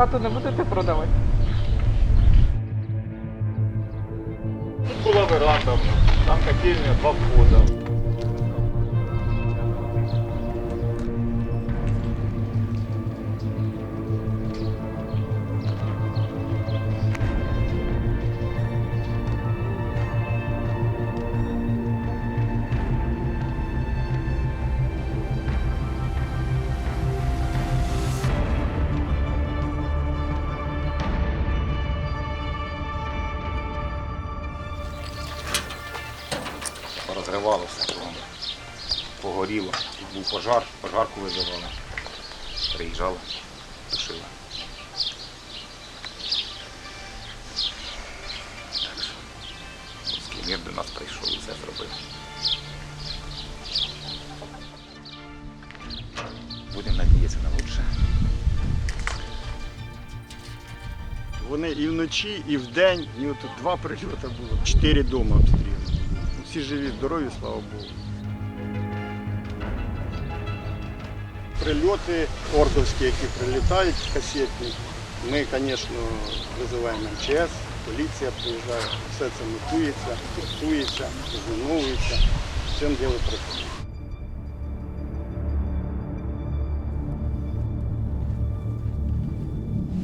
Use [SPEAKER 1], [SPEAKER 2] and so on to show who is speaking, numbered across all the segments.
[SPEAKER 1] Хату не будете продавати?
[SPEAKER 2] Була веранда, там котельня, два входа.
[SPEAKER 3] Розривалося, кругом. погоріло. Тут був пожар, пожарку визивали. Приїжджали, тушили. Так що, руський мір до нас прийшов і все зробив. Будемо надіятися на лучше.
[SPEAKER 4] Вони і вночі, і вдень, і от тут два прильоти було. Чотири дома обстріли. Всі живі, здорові, слава Богу. Прильоти ордовські, які прилітають, касетні. Ми, звісно, визиваємо МЧС, поліція приїжджає, все це нотується, фіксується, розміновується. Цим діло працює.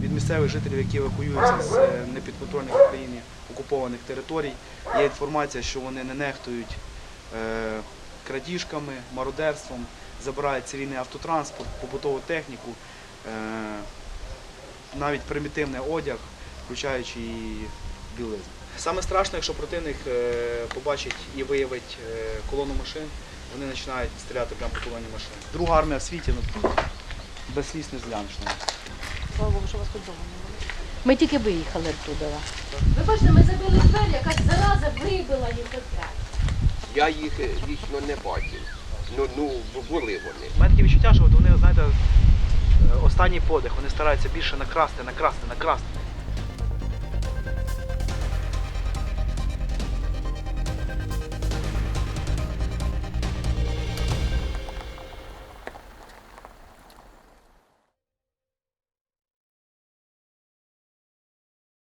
[SPEAKER 5] від місцевих жителів, які евакуюються з е, непідконтрольних Україні окупованих територій. Є інформація, що вони не нехтують е, крадіжками, мародерством, забирають цивільний автотранспорт, побутову техніку, е, навіть примітивний одяг, включаючи і білизну. Саме страшно, якщо противник е, побачить і виявить колону машин, вони починають стріляти прямо по колоні машин. Друга армія в світі, ну без сліз не зглянеш.
[SPEAKER 1] Слава Богу, що вас тут вдома не було.
[SPEAKER 6] Ми тільки виїхали оттуда.
[SPEAKER 7] Ви бачите, ми забили двері, якась зараза вибила їх опять.
[SPEAKER 8] Я їх лічно не бачив. Ну, ну були вони.
[SPEAKER 5] У мене таке відчуття, що от вони, знаєте, е, останній подих, вони стараються більше накрасти, накрасти, накрасти.